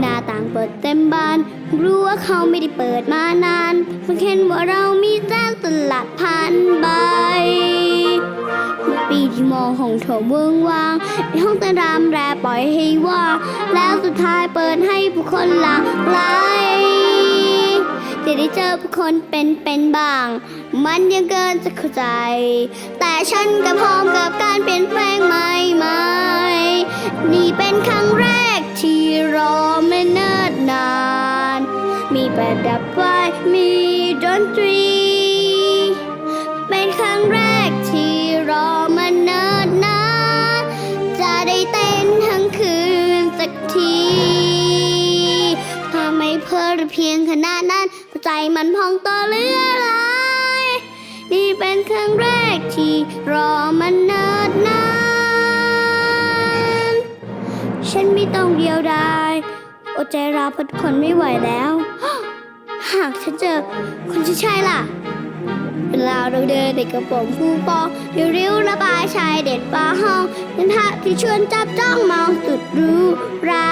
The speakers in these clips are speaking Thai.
หน้าต่างเปิดเต็มบาน รู้ว่าเขาไม่ได้เปิดมานานเพิ่งเห็นว่าเรามีเจ้าตลาดพันใบปีที่มองห้องโถงเวิงว่างในห้องแต่รามแรปล่อยให้ว่า แล้วสุดท้ายเปิดให้ผู้คนหลากหลายจะได้เจอผู้คนเป็นเป็นบ้าง มันยังเกินจะเข้าใจ แต่ฉันก็พร้อมกับการเปลี่ยนแปลงใหม่ๆนี่เป็นครั้ง มีประดับไฟมีดนตรี เป็นครั้งแรกที่รอมาเนิ่นนานจะได้เต้นทั้งคืนสักทีถ้าไม่เพลิดเพียงขนาดนั้น ใจมันพองต่อเรืออะไรนี่เป็นครั้งแรกที่รอมาเนิ่นนาน ฉันไม่ต้องเดียวดาย อดใจรอพราะทนไม่ไหวแล้ว หากฉันเจอคนที่ใช่ล่ะ เวลาเราเดินในกระโปรงผู้ปองเดี๋ยวริ้วระบายชายเด็ดฟ้าห้องเป็นภาพที่ชวนจับจ้องมองสุดรู้รา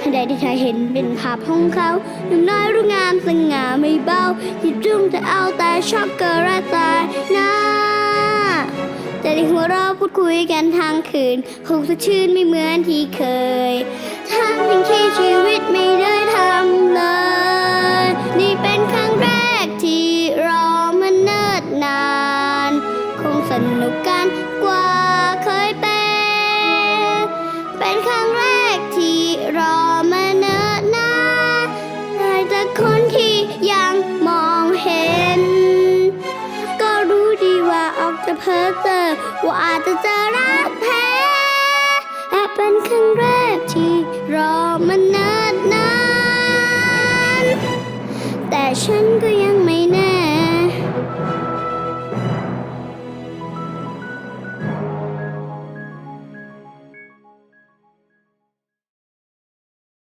ทันใดที่ชายเห็นเป็นภาพของเขาหนุ่มน้อยรู้งามสง่าไม่เบาหยิบจุ้งจะเอาแต่ช็อกโกแลตตา แต่ในหัวเราะพูดคุยกันทางคืน คงสดชื่นไม่เหมือนที่เคย ทั้งทั้งที่ชีวิตไม่ได้ทำเลย นี่เป็นครั้งแรกที่รอมาเนิ่นนาน คงสนุกกันกว่า เพ้อเจอว่าอาจจะเจอรักแท้แต่เป็นครั้งแรกที่รอมันเนิ่นนานแต่ฉันก็